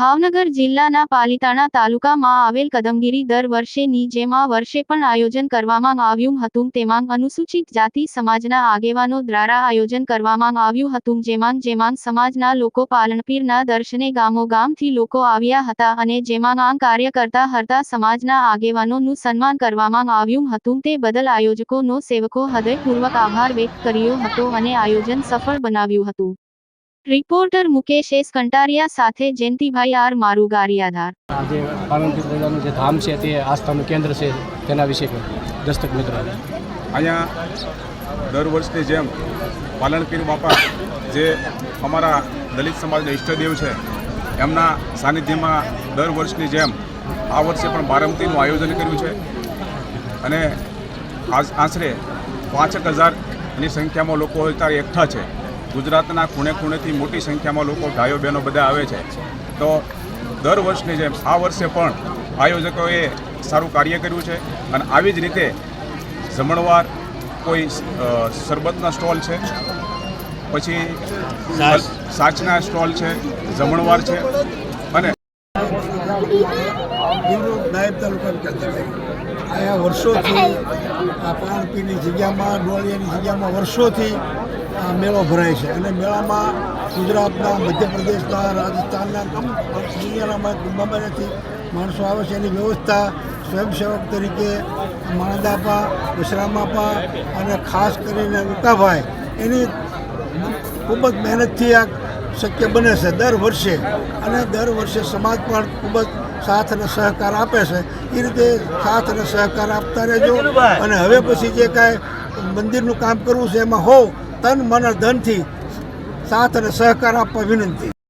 ભાવનગર જિલ્લાના પાલિતાણા તાલુકામાં આવેલ કદમગીરી દર વર્ષેની જેમ આ વર્ષે પણ આયોજન કરવામાં આવ્યું હતું તેમાં અનુસૂચિત જાતિ સમાજના આગેવાનો દ્વારા આયોજન કરવામાં આવ્યું હતું જેમાં જેમાં સમાજના લોકો પાલનપીરના દર્શને ગામોગામથી લોકો આવ્યા હતા અને જેમાં આ કાર્ય હરતા સમાજના આગેવાનોનું સન્માન કરવામાં આવ્યું હતું તે બદલ આયોજકોનો સેવકો હૃદયપૂર્વક આભાર વ્યક્ત કર્યો હતો અને આયોજન સફળ બનાવ્યું હતું. રિપોર્ટર મુકેશ એસ કંટારિયા સાથે જયંતિભાઈ આર મારું ગારિયાધાર આજે પાલનપુર પ્રજાનું જે ધામ છે તે આસ્થાનું કેન્દ્ર છે તેના વિશે દસ્તક મિત્રો અહીંયા દર વર્ષની જેમ પાલનપીર બાપા જે અમારા દલિત સમાજના ઈષ્ટદેવ છે એમના સાનિધ્યમાં દર વર્ષની જેમ આ વર્ષે પણ બારમતીનું આયોજન કર્યું છે. અને આસ- આશરે પાંચેક હજારની સંખ્યામાં લોકો અત્યારે એકઠા છે. ગુજરાતના ખૂણે ખૂણેથી મોટી સંખ્યામાં લોકો ભાઈઓ બહેનો બધા આવે છે. તો દર વર્ષની જેમ આ વર્ષે પણ આયોજકોએ સારું કાર્ય કર્યું છે અને આવી જ રીતે જમણવાર કોઈ શરબતના સ્ટોલ છે પછી સાચના સ્ટોલ છે જમણવાર છે અને નાયબ તાલુકા અહીંયા વર્ષોથી આ પાણપીની જગ્યામાં ડોળિયાની જગ્યામાં વર્ષોથી આ મેળો ભરાય છે. અને મેળામાં ગુજરાતના મધ્યપ્રદેશના રાજસ્થાનના દુનિયાના મુંબઈથી માણસો આવે છે. એની વ્યવસ્થા સ્વયંસેવક તરીકે માણદાપા વિશ્રામાપા અને ખાસ કરીને ઉકાભાઈ એની ખૂબ જ મહેનતથી આ શક્ય બને છે. દર વર્ષે અને દર વર્ષે સમાજ પણ ખૂબ જ સાથ અને સહકાર આપે છે. એ રીતે સાથ અને સહકાર આપતા રહેજો. અને હવે પછી જે કાંઈ મંદિરનું કામ કરવું છે એમાં હો તન મન ધનથી સાથ અને સહકાર આપવા વિનંતી.